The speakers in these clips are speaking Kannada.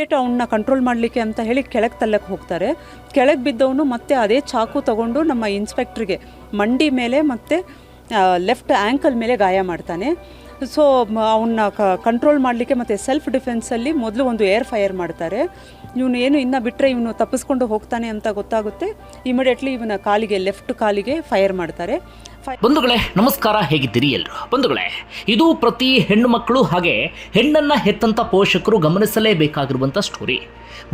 ಡೇಟ್ ಅವನ್ನ ಕಂಟ್ರೋಲ್ ಮಾಡಲಿಕ್ಕೆ ಅಂತ ಹೇಳಿ ಕೆಳಗೆ ತಲ್ಲಕ್ಕೆ ಹೋಗ್ತಾರೆ. ಕೆಳಗೆ ಬಿದ್ದವನು ಮತ್ತೆ ಅದೇ ಚಾಕು ತಗೊಂಡು ನಮ್ಮ ಇನ್ಸ್ಪೆಕ್ಟ್ರಿಗೆ ಮಂಡಿ ಮೇಲೆ ಮತ್ತು ಲೆಫ್ಟ್ ಆ್ಯಂಕಲ್ ಮೇಲೆ ಗಾಯ ಮಾಡ್ತಾನೆ. ಸೊ ಅವನ್ನ ಕಂಟ್ರೋಲ್ ಮಾಡಲಿಕ್ಕೆ ಮತ್ತು ಸೆಲ್ಫ್ ಡಿಫೆನ್ಸಲ್ಲಿ ಮೊದಲು ಒಂದು ಏರ್ ಫೈರ್ ಮಾಡ್ತಾರೆ. ಇವನು ಏನು ಇನ್ನು ಬಿಟ್ಟರೆ ಇವನು ತಪ್ಪಿಸ್ಕೊಂಡು ಹೋಗ್ತಾನೆ ಅಂತ ಗೊತ್ತಾಗುತ್ತೆ. ಇಮಿಡಿಯೇಟ್ಲಿ ಇವನ ಕಾಲಿಗೆ ಲೆಫ್ಟ್ ಕಾಲಿಗೆ ಫೈರ್ ಮಾಡ್ತಾರೆ. ಬಂಧುಗಳೇ, ನಮಸ್ಕಾರ, ಹೇಗಿದ್ದೀರಿ ಎಲ್ರು? ಬಂಧುಗಳೇ, ಇದು ಪ್ರತಿ ಹೆಣ್ಣು ಮಕ್ಕಳು ಹಾಗೆ ಹೆಣ್ಣನ್ನ ಹೆತ್ತಂತ ಪೋಷಕರು ಗಮನಿಸಲೇಬೇಕಾಗಿರುವಂತ ಸ್ಟೋರಿ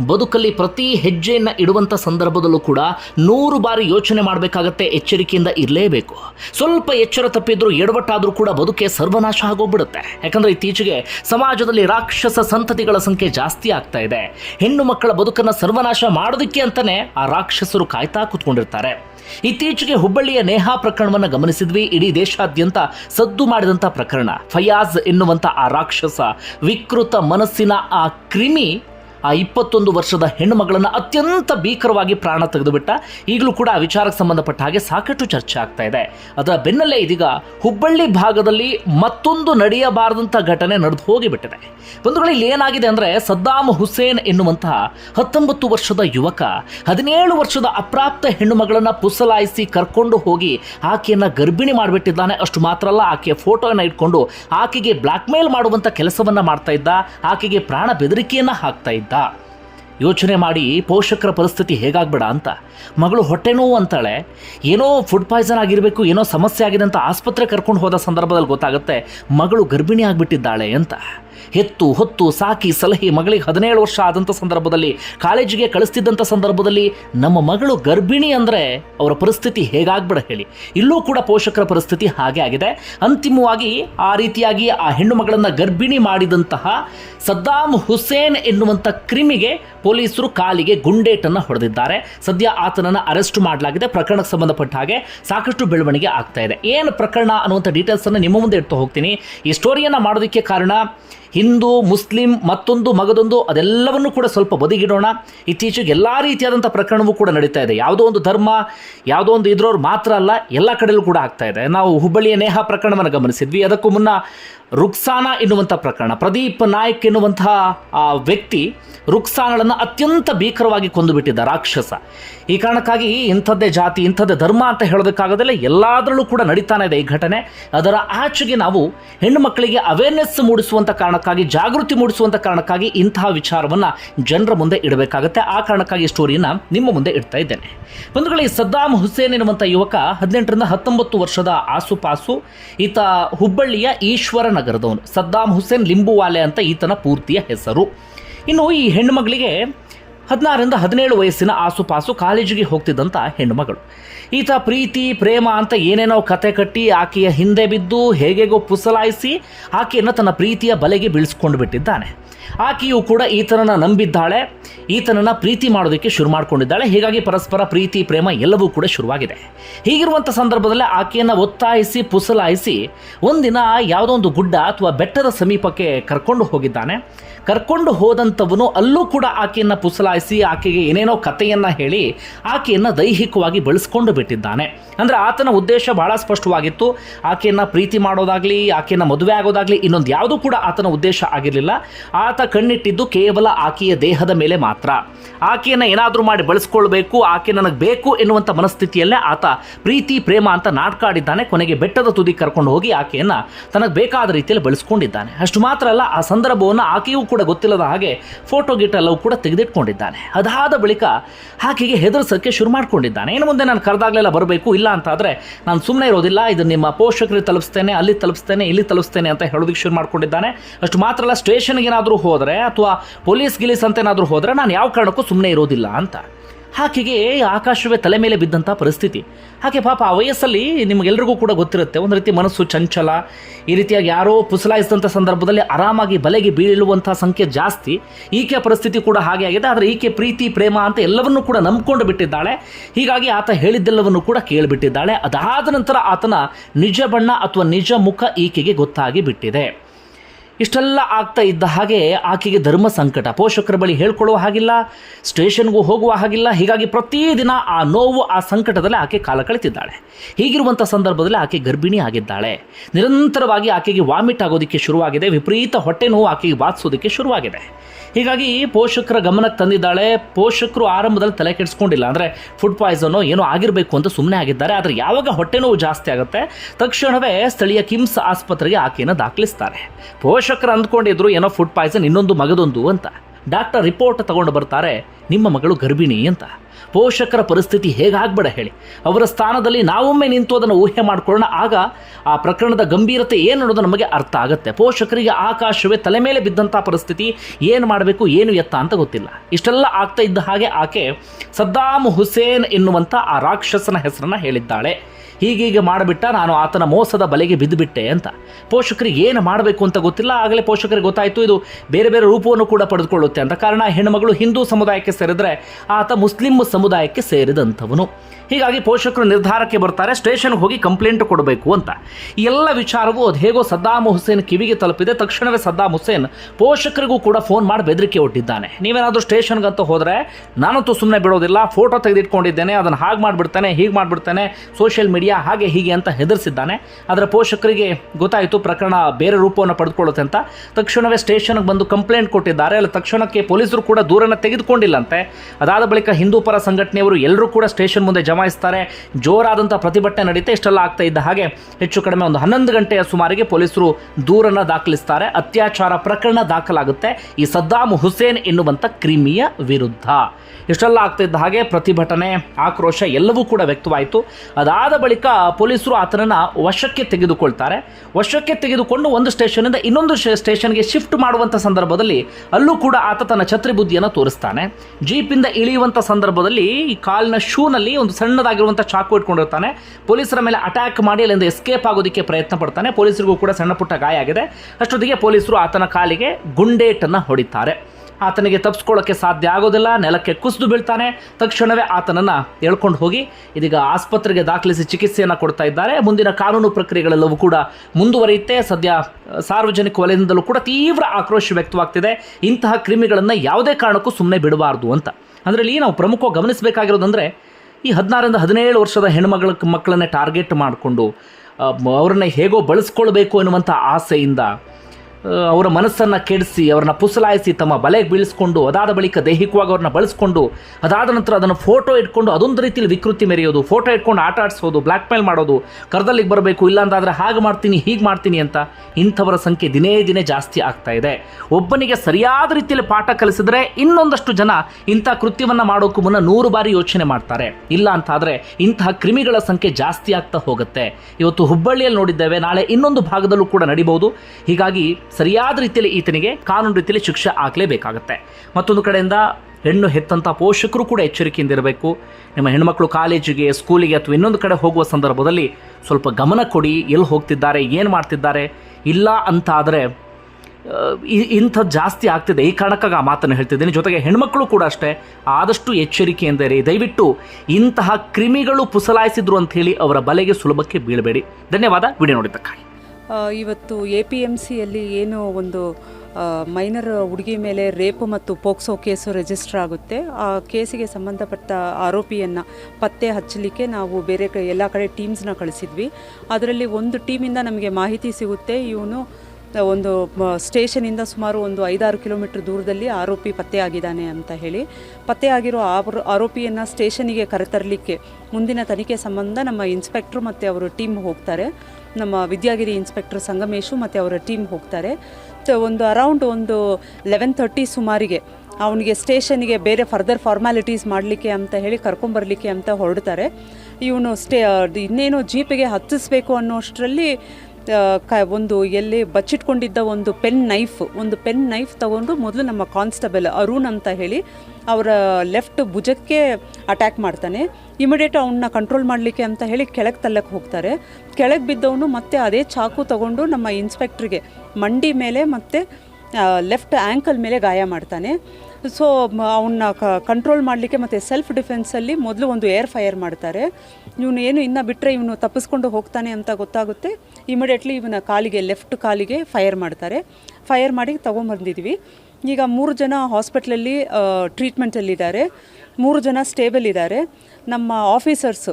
ಬದುಕಲ್ಲಿ ಪ್ರತಿ ಹೆಜ್ಜೆಯನ್ನು ಇಡುವಂಥ ಸಂದರ್ಭದಲ್ಲೂ ಕೂಡ ನೂರು ಬಾರಿ ಯೋಚನೆ ಮಾಡಬೇಕಾಗತ್ತೆ, ಎಚ್ಚರಿಕೆಯಿಂದ ಇರಲೇಬೇಕು. ಸ್ವಲ್ಪ ಎಚ್ಚರ ತಪ್ಪಿದ್ರೂ ಎಡವಟ್ಟಾದರೂ ಕೂಡ ಬದುಕೆ ಸರ್ವನಾಶ ಆಗೋಗ್ಬಿಡುತ್ತೆ. ಯಾಕಂದರೆ ಇತ್ತೀಚೆಗೆ ಸಮಾಜದಲ್ಲಿ ರಾಕ್ಷಸ ಸಂತತಿಗಳ ಸಂಖ್ಯೆ ಜಾಸ್ತಿ ಆಗ್ತಾ ಇದೆ. ಹೆಣ್ಣು ಮಕ್ಕಳ ಬದುಕನ್ನು ಸರ್ವನಾಶ ಮಾಡೋದಕ್ಕೆ ಅಂತಲೇ ಆ ರಾಕ್ಷಸರು ಕಾಯ್ತಾ ಕೂತ್ಕೊಂಡಿರ್ತಾರೆ. ಇತ್ತೀಚೆಗೆ ಹುಬ್ಬಳ್ಳಿಯ ನೇಹಾ ಪ್ರಕರಣವನ್ನು ಗಮನಿಸಿದ್ವಿ, ಇಡೀ ದೇಶಾದ್ಯಂತ ಸದ್ದು ಮಾಡಿದಂಥ ಪ್ರಕರಣ. ಫಯಾಜ್ ಎನ್ನುವಂಥ ಆ ರಾಕ್ಷಸ ವಿಕೃತ ಮನಸ್ಸಿನ ಆ ಕ್ರಿಮಿ ಆ ಇಪ್ಪತ್ತೊಂದು ವರ್ಷದ ಹೆಣ್ಣು ಮಗಳನ್ನು ಅತ್ಯಂತ ಭೀಕರವಾಗಿ ಪ್ರಾಣ ತೆಗೆದುಬಿಟ್ಟ ಈಗಲೂ ಕೂಡ ಆ ವಿಚಾರಕ್ಕೆ ಸಂಬಂಧಪಟ್ಟ ಹಾಗೆ ಸಾಕಷ್ಟು ಚರ್ಚೆ ಆಗ್ತಾ ಇದೆ. ಅದರ ಬೆನ್ನಲ್ಲೇ ಇದೀಗ ಹುಬ್ಬಳ್ಳಿ ಭಾಗದಲ್ಲಿ ಮತ್ತೊಂದು ನಡೆಯಬಾರದಂಥ ಘಟನೆ ನಡೆದು ಹೋಗಿಬಿಟ್ಟಿದೆ. ಬಂಧುಗಳು, ಇಲ್ಲಿ ಏನಾಗಿದೆ ಅಂದರೆ ಸದ್ದಾಮ್ ಹುಸೇನ್ ಎನ್ನುವಂತಹ ಹತ್ತೊಂಬತ್ತು ವರ್ಷದ ಯುವಕ ಹದಿನೇಳು ವರ್ಷದ ಅಪ್ರಾಪ್ತ ಹೆಣ್ಣು ಮಗಳನ್ನು ಪುಸಲಾಯಿಸಿ ಕರ್ಕೊಂಡು ಹೋಗಿ ಆಕೆಯನ್ನು ಗರ್ಭಿಣಿ ಮಾಡಿಬಿಟ್ಟಿದ್ದಾನೆ. ಅಷ್ಟು ಮಾತ್ರ ಅಲ್ಲ, ಆಕೆಯ ಫೋಟೋನ ಇಟ್ಕೊಂಡು ಆಕೆಗೆ ಬ್ಲಾಕ್ ಮೇಲ್ ಮಾಡುವಂಥ ಕೆಲಸವನ್ನು ಮಾಡ್ತಾ ಇದ್ದ, ಆಕೆಗೆ ಪ್ರಾಣ ಬೆದರಿಕೆಯನ್ನು ಹಾಕ್ತಾ ಇದ್ದ. ಯೋಚನೆ ಮಾಡಿ ಪೋಷಕರ ಪರಿಸ್ಥಿತಿ ಹೇಗಾಗ್ಬೇಡ ಅಂತ. ಮಗಳು ಹೊಟ್ಟೆ ನೋವು ಅಂತಾಳೆ. ಏನೋ ಫುಡ್ ಪಾಯ್ಸನ್ ಆಗಿರಬೇಕು, ಏನೋ ಸಮಸ್ಯೆ ಆಗಿದೆ ಅಂತ ಆಸ್ಪತ್ರೆ ಕರ್ಕೊಂಡು ಹೋದ ಸಂದರ್ಭದಲ್ಲಿ ಗೊತ್ತಾಗುತ್ತೆ ಮಗಳು ಗರ್ಭಿಣಿ ಆಗಿಬಿಟ್ಟಿದ್ದಾಳೆ ಅಂತ. ಹೆತ್ತು ಹೊತ್ತು ಸಾಕಿ ಸಲಹಿ ಮಗಳಿಗೆ ಹದಿನೇಳು ವರ್ಷ ಆದಂಥ ಸಂದರ್ಭದಲ್ಲಿ ಕಾಲೇಜಿಗೆ ಕಳಿಸ್ತಿದ್ದಂಥ ಸಂದರ್ಭದಲ್ಲಿ ನಮ್ಮ ಮಗಳು ಗರ್ಭಿಣಿ ಅಂದರೆ ಅವರ ಪರಿಸ್ಥಿತಿ ಹೇಗಾಗ್ಬಿಡ ಹೇಳಿ. ಇಲ್ಲೂ ಕೂಡ ಪೋಷಕರ ಪರಿಸ್ಥಿತಿ ಹಾಗೆ ಆಗಿದೆ. ಅಂತಿಮವಾಗಿ ಆ ರೀತಿಯಾಗಿ ಆ ಹೆಣ್ಣು ಮಗಳನ್ನು ಗರ್ಭಿಣಿ ಮಾಡಿದಂತಹ ಸದ್ದಾಮ್ ಹುಸೇನ್ ಎನ್ನುವಂಥ ಕ್ರಿಮಿಗೆ ಪೊಲೀಸರು ಕಾಲಿಗೆ ಗುಂಡೇಟನ್ನು ಹೊಡೆದಿದ್ದಾರೆ. ಸದ್ಯ ಆತನನ್ನು ಅರೆಸ್ಟ್ ಮಾಡಲಾಗಿದೆ. ಪ್ರಕರಣಕ್ಕೆ ಸಂಬಂಧಪಟ್ಟ ಹಾಗೆ ಸಾಕಷ್ಟು ಬೆಳವಣಿಗೆ ಆಗ್ತಾ ಇದೆ. ಏನು ಪ್ರಕರಣ ಅನ್ನುವಂಥ ಡೀಟೇಲ್ಸನ್ನು ನಿಮ್ಮ ಮುಂದೆ ಇಡ್ತಾ ಹೋಗ್ತೀನಿ. ಈ ಸ್ಟೋರಿಯನ್ನು ಮಾಡೋದಕ್ಕೆ ಕಾರಣ ಹಿಂದೂ, ಮುಸ್ಲಿಂ, ಮತ್ತೊಂದು ಮಗದೊಂದು, ಅದೆಲ್ಲವನ್ನು ಕೂಡ ಸ್ವಲ್ಪ ಬದಿಗಿಡೋಣ. ಇತ್ತೀಚೆಗೆ ಎಲ್ಲ ರೀತಿಯಾದಂಥ ಪ್ರಕರಣವೂ ಕೂಡ ನಡೀತಾ ಇದೆ. ಯಾವುದೋ ಒಂದು ಧರ್ಮ, ಯಾವುದೋ ಒಂದು ಇದ್ರವ್ರು ಮಾತ್ರ ಅಲ್ಲ, ಎಲ್ಲ ಕಡೆಯಲ್ಲೂ ಕೂಡ ಆಗ್ತಾ ಇದೆ. ನಾವು ಹುಬ್ಬಳ್ಳಿಯ ನೇಹ ಪ್ರಕರಣವನ್ನು ಗಮನಿಸಿದ್ವಿ. ಅದಕ್ಕೂ ಮುನ್ನ ರುಕ್ಸಾನ ಎನ್ನುವಂಥ ಪ್ರಕರಣ. ಪ್ರದೀಪ್ ನಾಯಕ್ ಎನ್ನುವಂತಹ ಆ ವ್ಯಕ್ತಿ ರುಕ್ಸಾನಳನ್ನು ಅತ್ಯಂತ ಭೀಕರವಾಗಿ ಕೊಂದುಬಿಟ್ಟಿದ್ದ ರಾಕ್ಷಸ. ಈ ಕಾರಣಕ್ಕಾಗಿ ಇಂಥದ್ದೇ ಜಾತಿ, ಇಂಥದ್ದೇ ಧರ್ಮ ಅಂತ ಹೇಳೋದಕ್ಕಾಗೋದಿಲ್ಲ, ಎಲ್ಲದರಲ್ಲೂ ಕೂಡ ನಡೀತಾನೆ ಇದೆ ಈ ಘಟನೆ. ಅದರ ಆಚೆಗೆ ನಾವು ಹೆಣ್ಣು ಮಕ್ಕಳಿಗೆ ಅವೇರ್ನೆಸ್ ಮೂಡಿಸುವಂಥ ಕಾರಣಕ್ಕಾಗಿ, ಜಾಗೃತಿ ಮೂಡಿಸುವಂಥ ಕಾರಣಕ್ಕಾಗಿ ಇಂತಹ ವಿಚಾರವನ್ನು ಜನರ ಮುಂದೆ ಇಡಬೇಕಾಗುತ್ತೆ. ಆ ಕಾರಣಕ್ಕಾಗಿ ಸ್ಟೋರಿಯನ್ನು ನಿಮ್ಮ ಮುಂದೆ ಇಡ್ತಾ ಇದ್ದೇನೆ. ಬಂಧುಗಳೇ, ಸದ್ದಾಮ್ ಹುಸೇನ್ ಎನ್ನುವಂಥ ಯುವಕ ಹದಿನೆಂಟರಿಂದ ಹತ್ತೊಂಬತ್ತು ವರ್ಷದ ಆಸುಪಾಸು. ಈತ ಹುಬ್ಬಳ್ಳಿಯ ಈಶ್ವರ ನಗರದವನು. ಸದ್ದಾಮ್ ಹುಸೇನ್ ಲಿಂಬುವಾಲೆ ಅಂತ ಈತನ ಪೂರ್ತಿಯ ಹೆಸರು. ಇನ್ನು ಈ ಹೆಣ್ಣುಮಗಳಿಗೆ ಹದಿನಾರರಿಂದ ಹದಿನೇಳು ವಯಸ್ಸಿನ ಆಸುಪಾಸು ಕಾಲೇಜಿಗೆ ಹೋಗ್ತಿದ್ದಂಥ ಹೆಣ್ಣುಮಗಳು. ಈತ ಪ್ರೀತಿ, ಪ್ರೇಮ ಅಂತ ಏನೇನೋ ಕತೆ ಕಟ್ಟಿ ಆಕೆಯ ಹಿಂದೆ ಬಿದ್ದು ಹೇಗೆಗೋ ಪುಸಲಾಯಿಸಿ ಆಕೆಯನ್ನು ತನ್ನ ಪ್ರೀತಿಯ ಬಲೆಗೆ ಬೀಳಿಸ್ಕೊಂಡು ಬಿಟ್ಟಿದ್ದಾನೆ. ಆಕೆಯು ಕೂಡ ಈತನನ್ನು ನಂಬಿದ್ದಾಳೆ, ಈತನನ್ನು ಪ್ರೀತಿ ಮಾಡೋದಕ್ಕೆ ಶುರು ಮಾಡ್ಕೊಂಡಿದ್ದಾಳೆ. ಹೀಗಾಗಿ ಪರಸ್ಪರ ಪ್ರೀತಿ, ಪ್ರೇಮ ಎಲ್ಲವೂ ಕೂಡ ಶುರುವಾಗಿದೆ. ಹೀಗಿರುವಂಥ ಸಂದರ್ಭದಲ್ಲಿ ಆಕೆಯನ್ನು ಒತ್ತಾಯಿಸಿ, ಪುಸಲಾಯಿಸಿ ಒಂದಿನ ಯಾವುದೋ ಒಂದು ಗುಡ್ಡ ಅಥವಾ ಬೆಟ್ಟದ ಸಮೀಪಕ್ಕೆ ಕರ್ಕೊಂಡು ಹೋಗಿದ್ದಾನೆ. ಕರ್ಕೊಂಡು ಹೋದಂಥವನು ಅಲ್ಲೂ ಕೂಡ ಆಕೆಯನ್ನು ಪುಸಲಾಯಿಸಿ ಆಕೆಗೆ ಏನೇನೋ ಕಥೆಯನ್ನು ಹೇಳಿ ಆಕೆಯನ್ನು ದೈಹಿಕವಾಗಿ ಬಳಸ್ಕೊಂಡು ಬಿಟ್ಟಿದ್ದಾನೆ. ಅಂದರೆ ಆತನ ಉದ್ದೇಶ ಬಹಳ ಸ್ಪಷ್ಟವಾಗಿತ್ತು. ಆಕೆಯನ್ನು ಪ್ರೀತಿ ಮಾಡೋದಾಗಲಿ, ಆಕೆಯನ್ನು ಮದುವೆ ಆಗೋದಾಗಲಿ ಇನ್ನೊಂದು ಯಾವುದೂ ಕೂಡ ಆತನ ಉದ್ದೇಶ ಆಗಿರಲಿಲ್ಲ. ಆತ ಕಣ್ಣಿಟ್ಟಿದ್ದು ಕೇವಲ ಆಕೆಯ ದೇಹದ ಮೇಲೆ ಮಾತ್ರ. ಆಕೆಯನ್ನು ಏನಾದರೂ ಮಾಡಿ ಬಳಸ್ಕೊಳ್ಬೇಕು, ಆಕೆ ನನಗೆ ಬೇಕು ಎನ್ನುವಂಥ ಮನಸ್ಥಿತಿಯಲ್ಲೇ ಆತ ಪ್ರೀತಿ, ಪ್ರೇಮ ಅಂತ ನಾಟ್ಕಾಡಿದ್ದಾನೆ. ಕೊನೆಗೆ ಬೆಟ್ಟದ ತುದಿ ಕರ್ಕೊಂಡು ಹೋಗಿ ಆಕೆಯನ್ನು ತನಗೆ ಬೇಕಾದ ರೀತಿಯಲ್ಲಿ ಬಳಸ್ಕೊಂಡಿದ್ದಾನೆ. ಅಷ್ಟು ಮಾತ್ರ ಅಲ್ಲ, ಆ ಸಂದರ್ಭವನ್ನು ಆಕೆಯೂ ಕೂಡ ಗೊತ್ತಿಲ್ಲದ ಹಾಗೆ ಫೋಟೋ ಗಿಟ್ ಕೂಡ ತೆಗೆದಿಟ್ಕೊಂಡಿದ್ದಾನೆ. ಅದಾದ ಬಳಿಕ ಆಕೆಗೆ ಹೆದರ್ಸೋಕ್ಕೆ ಶುರು ಮಾಡ್ಕೊಂಡಿದ್ದಾನೆ. ಇನ್ನು ಮುಂದೆ ನಾನು ಕರೆದಾಗಲೆಲ್ಲ ಬರಬೇಕು, ಇಲ್ಲ ಅಂತಾದರೆ ನಾನು ಸುಮ್ಮನೆ ಇರೋದಿಲ್ಲ, ಇದು ನಿಮ್ಮ ಪೋಷಕರಿಗೆ ತಲುಪಿಸ್ತೇನೆ, ಅಲ್ಲಿ ತಲುಪಿಸ್ತೇನೆ, ಇಲ್ಲಿ ತಲುಪಿಸ್ತೇನೆ ಅಂತ ಹೇಳೋದಕ್ಕೆ ಶುರು ಮಾಡ್ಕೊಂಡಿದ್ದಾನೆ. ಅಷ್ಟು ಮಾತ್ರ ಅಲ್ಲ ಸ್ಟೇಷನ್ಗೆ ಏನಾದರೂ ಹೋದರೆ ಅಥವಾ ಪೊಲೀಸ್ ಗಿಲೀಸ್ ಅಂತ ಏನಾದರೂ ಹೋದರೆ ನಾನು ಯಾವ ಕಾರಣಕ್ಕೂ ಸುಮ್ಮನೆ ಇರೋದಿಲ್ಲ ಅಂತ. ಆಕೆಗೆ ಆಕಾಶವೇ ತಲೆ ಮೇಲೆ ಬಿದ್ದಂಥ ಪರಿಸ್ಥಿತಿ. ಹಾಗೆ ಪಾಪ ಆ ವಯಸ್ಸಲ್ಲಿ ನಿಮಗೆಲ್ರಿಗೂ ಕೂಡ ಗೊತ್ತಿರುತ್ತೆ. ಒಂದು ರೀತಿ ಮನಸ್ಸು ಚಂಚಲ, ಈ ರೀತಿಯಾಗಿ ಯಾರೋ ಪುಸಲಾಯಿಸಿದಂಥ ಸಂದರ್ಭದಲ್ಲಿ ಆರಾಮಾಗಿ ಬಲೆಗೆ ಬೀಳುವಂಥ ಸಂಖ್ಯೆ ಜಾಸ್ತಿ. ಈಕೆ ಪರಿಸ್ಥಿತಿ ಕೂಡ ಹಾಗೆ ಆಗಿದೆ. ಆದರೆ ಈಕೆ ಪ್ರೀತಿ, ಪ್ರೇಮ ಅಂತ ಎಲ್ಲವನ್ನೂ ಕೂಡ ನಂಬ್ಕೊಂಡು ಬಿಟ್ಟಿದ್ದಾಳೆ. ಹೀಗಾಗಿ ಆತ ಹೇಳಿದ್ದೆಲ್ಲವನ್ನು ಕೂಡ ಕೇಳಿಬಿಟ್ಟಿದ್ದಾಳೆ. ಅದಾದ ನಂತರ ಆತನ ನಿಜ ಬಣ್ಣ ಅಥವಾ ನಿಜ ಮುಖ ಈಕೆಗೆ ಗೊತ್ತಾಗಿ ಬಿಟ್ಟಿದೆ. ಇಷ್ಟೆಲ್ಲ ಆಗ್ತಾ ಇದ್ದ ಹಾಗೆ ಆಕೆಗೆ ಧರ್ಮ ಸಂಕಟ. ಪೋಷಕರ ಬಳಿ ಹೇಳ್ಕೊಳ್ಳುವ ಹಾಗಿಲ್ಲ, ಸ್ಟೇಷನ್ಗೂ ಹೋಗುವ ಹಾಗಿಲ್ಲ. ಹೀಗಾಗಿ ಪ್ರತಿದಿನ ಆ ನೋವು, ಆ ಸಂಕಟದಲ್ಲಿ ಆಕೆ ಕಾಲ ಕಳೆತಿದ್ದಾಳೆ. ಹೀಗಿರುವಂಥ ಸಂದರ್ಭದಲ್ಲಿ ಆಕೆ ಗರ್ಭಿಣಿ ಆಗಿದ್ದಾಳೆ. ನಿರಂತರವಾಗಿ ಆಕೆಗೆ ವಾಮಿಟ್ ಆಗೋದಕ್ಕೆ ಶುರುವಾಗಿದೆ. ವಿಪರೀತ ಹೊಟ್ಟೆ ನೋವು ಆಕೆಗೆ ಬಾಧಿಸೋದಕ್ಕೆ ಶುರುವಾಗಿದೆ. ಹೀಗಾಗಿ ಪೋಷಕರ ಗಮನಕ್ಕೆ ತಂದಿದ್ದಾಳೆ. ಪೋಷಕರು ಆರಂಭದಲ್ಲಿ ತಲೆ ಕೆಡಿಸ್ಕೊಂಡಿಲ್ಲ. ಅಂದರೆ ಫುಡ್ ಪಾಯ್ಸನ್ನು ಏನೋ ಆಗಿರಬೇಕು ಅಂತ ಸುಮ್ಮನೆ ಆಗಿದ್ದಾರೆ. ಆದರೆ ಯಾವಾಗ ಹೊಟ್ಟೆ ನೋವು ಜಾಸ್ತಿ ಆಗುತ್ತೆ, ತಕ್ಷಣವೇ ಸ್ಥಳೀಯ ಕಿಮ್ಸ್ ಆಸ್ಪತ್ರೆಗೆ ಆಕೆಯನ್ನು ದಾಖಲಿಸ್ತಾರೆ. ಪೋಷಕರು ಅಂದ್ಕೊಂಡಿದ್ರು, ಏನೋ ಫುಡ್ ಪಾಯ್ಸನ್ ಇನ್ನೊಂದು ಮಗದೊಂದು ಅಂತ. ಡಾಕ್ಟರ್ ರಿಪೋರ್ಟ್ ತಗೊಂಡು ಬರ್ತಾರೆ, ನಿಮ್ಮ ಮಗಳು ಗರ್ಭಿಣಿ ಅಂತ. ಪೋಷಕರ ಪರಿಸ್ಥಿತಿ ಹೇಗಾಗ್ಬೇಡ ಹೇಳಿ. ಅವರ ಸ್ಥಾನದಲ್ಲಿ ನಾವೊಮ್ಮೆ ನಿಂತು ಅದನ್ನು ಊಹೆ ಮಾಡಿಕೊಳ್ಳೋಣ, ಆಗ ಆ ಪ್ರಕರಣದ ಗಂಭೀರತೆ ಏನು ಅನ್ನೋದು ನಮಗೆ ಅರ್ಥ ಆಗುತ್ತೆ. ಪೋಷಕರಿಗೆ ಆಕಾಶವೇ ತಲೆ ಮೇಲೆ ಬಿದ್ದಂಥ ಪರಿಸ್ಥಿತಿ, ಏನು ಮಾಡಬೇಕು, ಏನು ಎತ್ತ ಅಂತ ಗೊತ್ತಿಲ್ಲ. ಇಷ್ಟೆಲ್ಲ ಆಗ್ತಾ ಇದ್ದ ಹಾಗೆ ಆಕೆ ಸದ್ದಾಮ್ ಹುಸೇನ್ ಎನ್ನುವಂಥ ಆ ರಾಕ್ಷಸನ ಹೆಸರನ್ನು ಹೇಳಿದ್ದಾಳೆ. ಹೀಗೀಗೆ ಮಾಡಿಬಿಟ್ಟ ನಾನು ಆತನ ಮೋಸದ ಬಲೆಗೆ ಬಿದ್ದುಬಿಟ್ಟೆ ಅಂತ. ಪೋಷಕರಿಗೆ ಏನು ಮಾಡಬೇಕು ಅಂತ ಗೊತ್ತಿಲ್ಲ, ಆಗಲೇ ಪೋಷಕರಿಗೆ ಗೊತ್ತಾಯಿತು ಇದು ಬೇರೆ ಬೇರೆ ರೂಪವನ್ನು ಕೂಡ ಪಡೆದುಕೊಳ್ಳುತ್ತೆ ಅಂತ. ಕಾರಣ, ಹೆಣ್ಣುಮಗಳು ಹಿಂದೂ ಸಮುದಾಯಕ್ಕೆ ಸೇರಿದರೆ ಆತ ಮುಸ್ಲಿಂ ಸಮುದಾಯಕ್ಕೆ ಸೇರಿದಂಥವನು. ಹೀಗಾಗಿ ಪೋಷಕರು ನಿರ್ಧಾರಕ್ಕೆ ಬರ್ತಾರೆ ಸ್ಟೇಷನ್ಗೆ ಹೋಗಿ ಕಂಪ್ಲೇಂಟ್ ಕೊಡಬೇಕು ಅಂತ. ಈ ಎಲ್ಲ ವಿಚಾರವೂ ಅದು ಹೇಗೋ ಸದ್ದಾಮ್ ಹುಸೇನ್ ಕಿವಿಗೆ ತಲುಪಿದೆ. ತಕ್ಷಣವೇ ಸದ್ದಾಮ್ ಹುಸೇನ್ ಪೋಷಕರಿಗೂ ಕೂಡ ಫೋನ್ ಮಾಡಿ ಬೆದರಿಕೆ ಒಡ್ಡಿದ್ದಾನೆ. ನೀವೇನಾದರೂ ಸ್ಟೇಷನ್ಗಂತ ಹೋದರೆ, ನಾನಂತೂ ಸುಮ್ಮನೆ ಬಿಡೋದಿಲ್ಲ, ಫೋಟೋ ತೆಗೆದಿಟ್ಕೊಂಡಿದ್ದೇನೆ, ಅದನ್ನು ಹಾಗೆ ಮಾಡಿಬಿಡ್ತಾನೆ, ಹೀಗೆ ಮಾಡಿಬಿಡ್ತಾನೆ, ಸೋಷಿಯಲ್ ಮೀಡಿಯಾ ಹಾಗೆ ಹೀಗೆ ಅಂತ ಹೆದರಿಸಿದ್ದಾನೆ. ಅದರ ಪೋಷಕರಿಗೆ ಗೊತ್ತಾಯಿತು, ಪ್ರಕರಣ ಬೇರೆ ರೂಪವನ್ನು ಪಡೆದುಕೊಳ್ಳುತ್ತೆ ಅಂತ. ತಕ್ಷಣವೇ ಸ್ಟೇಷನ್ಗೆ ಬಂದು ಕಂಪ್ಲೇಂಟ್ ಕೊಟ್ಟಿದ್ದಾರೆ. ಅಲ್ಲಿ ತಕ್ಷಣಕ್ಕೆ ಪೊಲೀಸರು ಕೂಡ ದೂರನ್ನು ತೆಗೆದುಕೊಂಡಿಲ್ಲಂತೆ. ಅದಾದ ಬಳಿಕ ಹಿಂದೂ ಪರ ಸಂಘಟನೆಯವರು ಎಲ್ಲರೂ ಕೂಡ ಸ್ಟೇಷನ್ ಮುಂದೆ ಜಮಾಯಿಸ್ತಾರೆ ಜೋರಾದಂಥ ಪ್ರತಿಭಟನೆ ನಡೀತೆ ಇಷ್ಟೆಲ್ಲ ಆಗ್ತಾ ಇದ್ದ ಹಾಗೆ ಹೆಚ್ಚು ಕಡಿಮೆ ಒಂದು ಹನ್ನೊಂದು ಗಂಟೆಯ ಸುಮಾರಿಗೆ ಪೊಲೀಸರು ದೂರನ್ನು ದಾಖಲಿಸ್ತಾರೆ. ಅತ್ಯಾಚಾರ ಪ್ರಕರಣ ದಾಖಲಾಗುತ್ತೆ. ಈ ಸದ್ದಾಮ್ ಹುಸೇನ್ ಎನ್ನುವಂಥ ಕ್ರಿಮಿಯ ವಿರುದ್ಧ. ಇಷ್ಟೆಲ್ಲ ಆಗ್ತಾ ಇದ್ದ ಹಾಗೆ ಪ್ರತಿಭಟನೆ, ಆಕ್ರೋಶ ಎಲ್ಲವೂ ಕೂಡ ವ್ಯಕ್ತವಾಯಿತು. ಅದಾದ ಬಳಿಕ ಪೊಲೀಸರು ಆತನನ್ನು ವಶಕ್ಕೆ ತೆಗೆದುಕೊಳ್ತಾರೆ. ವಶಕ್ಕೆ ತೆಗೆದುಕೊಂಡು ಒಂದು ಸ್ಟೇಷನಿಂದ ಇನ್ನೊಂದು ಸ್ಟೇಷನ್ಗೆ ಶಿಫ್ಟ್ ಮಾಡುವಂಥ ಸಂದರ್ಭದಲ್ಲಿ ಅಲ್ಲೂ ಕೂಡ ಆತ ತನ್ನ ಛತ್ರಿ ಬುದ್ಧಿಯನ್ನು ತೋರಿಸ್ತಾನೆ. ಜೀಪಿಂದ ಇಳಿಯುವಂಥ ಸಂದರ್ಭದಲ್ಲಿ ಈ ಕಾಲಿನ ಶೂನಲ್ಲಿ ಒಂದು ಸಣ್ಣದಾಗಿರುವಂಥ ಚಾಕು ಇಟ್ಕೊಂಡಿರ್ತಾನೆ. ಪೊಲೀಸರ ಮೇಲೆ ಅಟ್ಯಾಕ್ ಮಾಡಿ ಅಲ್ಲಿಂದ ಎಸ್ಕೇಪ್ ಆಗೋದಕ್ಕೆ ಪ್ರಯತ್ನ ಪಡ್ತಾನೆ. ಪೊಲೀಸರಿಗೂ ಕೂಡ ಸಣ್ಣ ಪುಟ್ಟ ಗಾಯ ಆಗಿದೆ. ಅಷ್ಟೊತ್ತಿಗೆ ಪೊಲೀಸರು ಆತನ ಕಾಲಿಗೆ ಗುಂಡೇಟನ್ನು ಹೊಡಿತಾರೆ. ಆತನಿಗೆ ತಪ್ಪಿಸ್ಕೊಳ್ಳೋಕ್ಕೆ ಸಾಧ್ಯ ಆಗೋದಿಲ್ಲ, ನೆಲಕ್ಕೆ ಕುಸಿದು ಬೀಳ್ತಾನೆ. ತಕ್ಷಣವೇ ಆತನನ್ನು ಎಳ್ಕೊಂಡು ಹೋಗಿ ಇದೀಗ ಆಸ್ಪತ್ರೆಗೆ ದಾಖಲಿಸಿ ಚಿಕಿತ್ಸೆಯನ್ನು ಕೊಡ್ತಾ ಇದ್ದಾರೆ. ಮುಂದಿನ ಕಾನೂನು ಪ್ರಕ್ರಿಯೆಗಳೆಲ್ಲವೂ ಕೂಡ ಮುಂದುವರಿಯುತ್ತೆ. ಸದ್ಯ ಸಾರ್ವಜನಿಕ ವಲಯದಿಂದಲೂ ಕೂಡ ತೀವ್ರ ಆಕ್ರೋಶ ವ್ಯಕ್ತವಾಗ್ತಿದೆ. ಇಂತಹ ಕ್ರಿಮಿಗಳನ್ನು ಯಾವುದೇ ಕಾರಣಕ್ಕೂ ಸುಮ್ಮನೆ ಬಿಡಬಾರ್ದು ಅಂತ. ಅದರಲ್ಲಿ ನಾವು ಪ್ರಮುಖವಾಗಿ ಗಮನಿಸಬೇಕಾಗಿರೋದಂದರೆ ಈ ಹದಿನಾರರಿಂದ ಹದಿನೇಳು ವರ್ಷದ ಹೆಣ್ಮಗಳ ಮಕ್ಕಳನ್ನೇ ಟಾರ್ಗೆಟ್ ಮಾಡಿಕೊಂಡು ಅವರನ್ನ ಹೇಗೋ ಬಳಸ್ಕೊಳ್ಬೇಕು ಅನ್ನುವಂಥ ಆಸೆಯಿಂದ ಅವರ ಮನಸ್ಸನ್ನು ಕೆಡಿಸಿ, ಅವರನ್ನ ಪುಸಲಾಯಿಸಿ, ತಮ್ಮ ಬಲೆಗೆ ಬೀಳಿಸ್ಕೊಂಡು, ಅದಾದ ಬಳಿಕ ದೈಹಿಕವಾಗಿ ಅವ್ರನ್ನ ಬಳಸ್ಕೊಂಡು, ಅದಾದ ನಂತರ ಅದನ್ನು ಫೋಟೋ ಇಟ್ಕೊಂಡು, ಅದೊಂದು ರೀತಿಯಲ್ಲಿ ವಿಕೃತಿ ಮೆರೆಯೋದು ಫೋಟೋ ಇಟ್ಕೊಂಡು ಆಟ ಆಡಿಸೋದು ಬ್ಲ್ಯಾಕ್ ಮೇಲ್ ಮಾಡೋದು, ಕರ್ದಲ್ಲಿಗೆ ಬರಬೇಕು, ಇಲ್ಲಾಂದಾದರೆ ಹಾಗೆ ಮಾಡ್ತೀನಿ, ಹೀಗೆ ಮಾಡ್ತೀನಿ ಅಂತ ಇಂಥವರ ಸಂಖ್ಯೆ ದಿನೇ ದಿನೇ ಜಾಸ್ತಿ ಆಗ್ತಾ ಇದೆ. ಒಬ್ಬನಿಗೆ ಸರಿಯಾದ ರೀತಿಯಲ್ಲಿ ಪಾಠ ಕಲಿಸಿದ್ರೆ ಇನ್ನೊಂದಷ್ಟು ಜನ ಇಂಥ ಕೃತ್ಯವನ್ನು ಮಾಡೋಕ್ಕೂ ಮುನ್ನ ನೂರು ಬಾರಿ ಯೋಚನೆ ಮಾಡ್ತಾರೆ. ಇಲ್ಲ ಅಂತಾದರೆ ಇಂತಹ ಕ್ರಿಮಿಗಳ ಸಂಖ್ಯೆ ಜಾಸ್ತಿ ಆಗ್ತಾ ಹೋಗುತ್ತೆ. ಇವತ್ತು ಹುಬ್ಬಳ್ಳಿಯಲ್ಲಿ ನೋಡಿದ್ದೇವೆ, ನಾಳೆ ಇನ್ನೊಂದು ಭಾಗದಲ್ಲೂ ಕೂಡ ನಡಿಬಹುದು. ಹೀಗಾಗಿ ಸರಿಯಾದ ರೀತಿಯಲ್ಲಿ ಈತನಿಗೆ ಕಾನೂನು ರೀತಿಯಲ್ಲಿ ಶಿಕ್ಷೆ ಆಗಲೇಬೇಕಾಗುತ್ತೆ ಮತ್ತೊಂದು ಕಡೆಯಿಂದ ಹೆಣ್ಣು ಹೆತ್ತಂಥ ಪೋಷಕರು ಕೂಡ ಎಚ್ಚರಿಕೆಯಿಂದ ಇರಬೇಕು. ನಿಮ್ಮ ಹೆಣ್ಮಕ್ಳು ಕಾಲೇಜಿಗೆ, ಸ್ಕೂಲಿಗೆ ಅಥವಾ ಇನ್ನೊಂದು ಕಡೆ ಹೋಗುವ ಸಂದರ್ಭದಲ್ಲಿ ಸ್ವಲ್ಪ ಗಮನ ಕೊಡಿ, ಎಲ್ಲಿ ಹೋಗ್ತಿದ್ದಾರೆ, ಏನು ಮಾಡ್ತಿದ್ದಾರೆ, ಇಲ್ಲ ಅಂತ ಆದರೆ ಇಂಥದ್ದು ಜಾಸ್ತಿ ಆಗ್ತಿದೆ. ಈ ಕಾರಣಕ್ಕಾಗಿ ಆ ಮಾತನ್ನು ಹೇಳ್ತಿದ್ದೀನಿ. ಜೊತೆಗೆ ಹೆಣ್ಮಕ್ಳು ಕೂಡ ಅಷ್ಟೇ ಆದಷ್ಟು ಎಚ್ಚರಿಕೆಯಿಂದ ಇರಿ. ದಯವಿಟ್ಟು ಇಂತಹ ಕ್ರಿಮಿಗಳು ಪುಸಲಾಯಿಸಿದ್ರು ಅಂತ ಹೇಳಿ ಅವರ ಬಲೆಗೆ ಸುಲಭಕ್ಕೆ ಬೀಳಬೇಡಿ. ಧನ್ಯವಾದ. ವಿಡಿಯೋ ನೋಡಿದ್ದಕ್ಕಾಗಿ. ಇವತ್ತು ಎ ಪಿ ಎಂ ಸಿಯಲ್ಲಿ ಏನು ಒಂದು ಮೈನರ್ ಹುಡುಗಿ ಮೇಲೆ ರೇಪ್ ಮತ್ತು ಪೋಕ್ಸೋ ಕೇಸು ರಿಜಿಸ್ಟರ್ ಆಗುತ್ತೆ. ಆ ಕೇಸಿಗೆ ಸಂಬಂಧಪಟ್ಟ ಆರೋಪಿಯನ್ನು ಪತ್ತೆ ಹಚ್ಚಲಿಕ್ಕೆ ನಾವು ಬೇರೆ ಕಡೆ ಎಲ್ಲ ಕಡೆ ಟೀಮ್ಸ್ನ ಕಳಿಸಿದ್ವಿ. ಅದರಲ್ಲಿ ಒಂದು ಟೀಮಿಂದ ನಮಗೆ ಮಾಹಿತಿ ಸಿಗುತ್ತೆ. ಇವನು ಒಂದು ಸ್ಟೇಷನಿಂದ ಸುಮಾರು ಒಂದು ಐದಾರು ಕಿಲೋಮೀಟ್ರ್ ದೂರದಲ್ಲಿ ಆರೋಪಿ ಪತ್ತೆಯಾಗಿದ್ದಾನೆ ಅಂತ ಹೇಳಿ. ಪತ್ತೆಯಾಗಿರೋ ಆರೋ ಆರೋಪಿಯನ್ನು ಸ್ಟೇಷನಿಗೆ ಕರೆತರಲಿಕ್ಕೆ ಮುಂದಿನ ತನಿಖೆ ಸಂಬಂಧ ನಮ್ಮ ಇನ್ಸ್ಪೆಕ್ಟ್ರು ಮತ್ತು ಅವರು ಟೀಮ್ ಹೋಗ್ತಾರೆ. ನಮ್ಮ ವಿದ್ಯಾಗಿರಿ ಇನ್ಸ್ಪೆಕ್ಟರ್ ಸಂಗಮೇಶು ಮತ್ತು ಅವರ ಟೀಮ್ ಹೋಗ್ತಾರೆ. ಒಂದು ಅರೌಂಡ್ ಒಂದು ಲೆವೆನ್ ತರ್ಟಿ ಸುಮಾರಿಗೆ ಅವನಿಗೆ ಸ್ಟೇಷನ್ಗೆ ಬೇರೆ ಫರ್ದರ್ ಫಾರ್ಮ್ಯಾಲಿಟೀಸ್ ಮಾಡಲಿಕ್ಕೆ ಅಂತ ಹೇಳಿ ಕರ್ಕೊಂಬರ್ಲಿಕ್ಕೆ ಅಂತ ಹೊರಡ್ತಾರೆ. ಇವನು ಸ್ಟೇ ಇನ್ನೇನು ಜೀಪಿಗೆ ಹತ್ತಿಸ್ಬೇಕು ಅನ್ನೋಷ್ಟರಲ್ಲಿ ಕ ಒಂದು ಎಲ್ಲಿ ಬಚ್ಚಿಟ್ಕೊಂಡಿದ್ದ ಒಂದು ಪೆನ್ ನೈಫ್ ಒಂದು ಪೆನ್ ನೈಫ್ ತಗೊಂಡು ಮೊದಲು ನಮ್ಮ ಕಾನ್ಸ್ಟೇಬಲ್ ಅರುಣ್ ಅಂತ ಹೇಳಿ ಅವರ ಲೆಫ್ಟ್ ಭುಜಕ್ಕೆ ಅಟ್ಯಾಕ್ ಮಾಡ್ತಾನೆ. ಇಮಿಡಿಯೇಟ್ ಅವನ್ನ ಕಂಟ್ರೋಲ್ ಮಾಡಲಿಕ್ಕೆ ಅಂತ ಹೇಳಿ ಕೆಳಗೆ ತಲ್ಲಕ್ಕೆ ಹೋಗ್ತಾರೆ. ಕೆಳಗೆ ಬಿದ್ದವನು ಮತ್ತೆ ಅದೇ ಚಾಕು ತಗೊಂಡು ನಮ್ಮ ಇನ್ಸ್ಪೆಕ್ಟ್ರಿಗೆ ಮಂಡಿ ಮೇಲೆ ಮತ್ತು ಲೆಫ್ಟ್ ಆ್ಯಂಕಲ್ ಮೇಲೆ ಗಾಯ ಮಾಡ್ತಾನೆ. ಸೊ ಅವನ್ನ ಕಂಟ್ರೋಲ್ ಮಾಡಲಿಕ್ಕೆ ಮತ್ತು ಸೆಲ್ಫ್ ಡಿಫೆನ್ಸಲ್ಲಿ ಮೊದಲು ಒಂದು ಏರ್ ಫೈರ್ ಮಾಡ್ತಾರೆ. ಇವನು ಏನು ಇನ್ನು ಬಿಟ್ಟರೆ ಇವನು ತಪ್ಪಿಸ್ಕೊಂಡು ಹೋಗ್ತಾನೆ ಅಂತ ಗೊತ್ತಾಗುತ್ತೆ. ಇಮಿಡಿಯೇಟ್ಲಿ ಇವನ ಕಾಲಿಗೆ ಲೆಫ್ಟ್ ಕಾಲಿಗೆ ಫೈರ್ ಮಾಡ್ತಾರೆ. ಫೈರ್ ಮಾಡಿ ತೊಗೊಂಬಂದಿದ್ವಿ. ಈಗ ಮೂರು ಜನ ಹಾಸ್ಪಿಟ್ಲಲ್ಲಿ ಟ್ರೀಟ್ಮೆಂಟಲ್ಲಿದ್ದಾರೆ ಮೂರು ಜನ ಸ್ಟೇಬಲ್ ಇದ್ದಾರೆ ನಮ್ಮ officers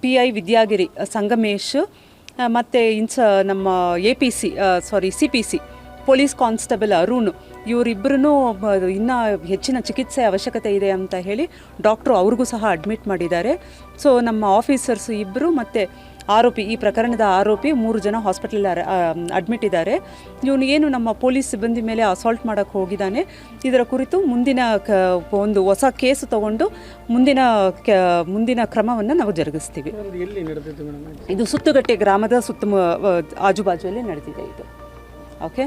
P I Vidyagiri, Sangamesh ಮತ್ತು ಇನ್ಸ, ನಮ್ಮ A P C sorry C P C police constable Arun ಇವರಿಬ್ಬರೂ ಇನ್ನೂ ಹೆಚ್ಚಿನ ಚಿಕಿತ್ಸೆ ಅವಶ್ಯಕತೆ ಇದೆ ಅಂತ ಹೇಳಿ ಡಾಕ್ಟ್ರು ಅವ್ರಿಗೂ ಸಹ ಅಡ್ಮಿಟ್ ಮಾಡಿದ್ದಾರೆ. ಸೊ ನಮ್ಮ ಆಫೀಸರ್ಸ್ ಇಬ್ಬರು ಮತ್ತು ಆರೋಪಿ, ಈ ಪ್ರಕರಣದ ಆರೋಪಿ ಮೂರು ಜನ ಹಾಸ್ಪಿಟಲ್ ಅಡ್ಮಿಟ್ ಇದ್ದಾರೆ. ಇವನು ಏನು ನಮ್ಮ ಪೊಲೀಸ್ ಸಿಬ್ಬಂದಿ ಮೇಲೆ ಅಸಾಲ್ಟ್ ಮಾಡೋಕ್ಕೆ ಹೋಗಿದ್ದಾನೆ. ಇದರ ಕುರಿತು ಮುಂದಿನ ಕ, ಒಂದು ಹೊಸ ಕೇಸು ತಗೊಂಡು ಮುಂದಿನ ಮುಂದಿನ ಕ್ರಮವನ್ನು ನಾವು ಜರುಗಿಸ್ತೀವಿ. ಇದು ಸುತ್ತುಗಟ್ಟೆ ಗ್ರಾಮದ ಸುತ್ತ ಆಜುಬಾಜುವಲ್ಲಿ ನಡೆದಿದೆ ಇದು. Okay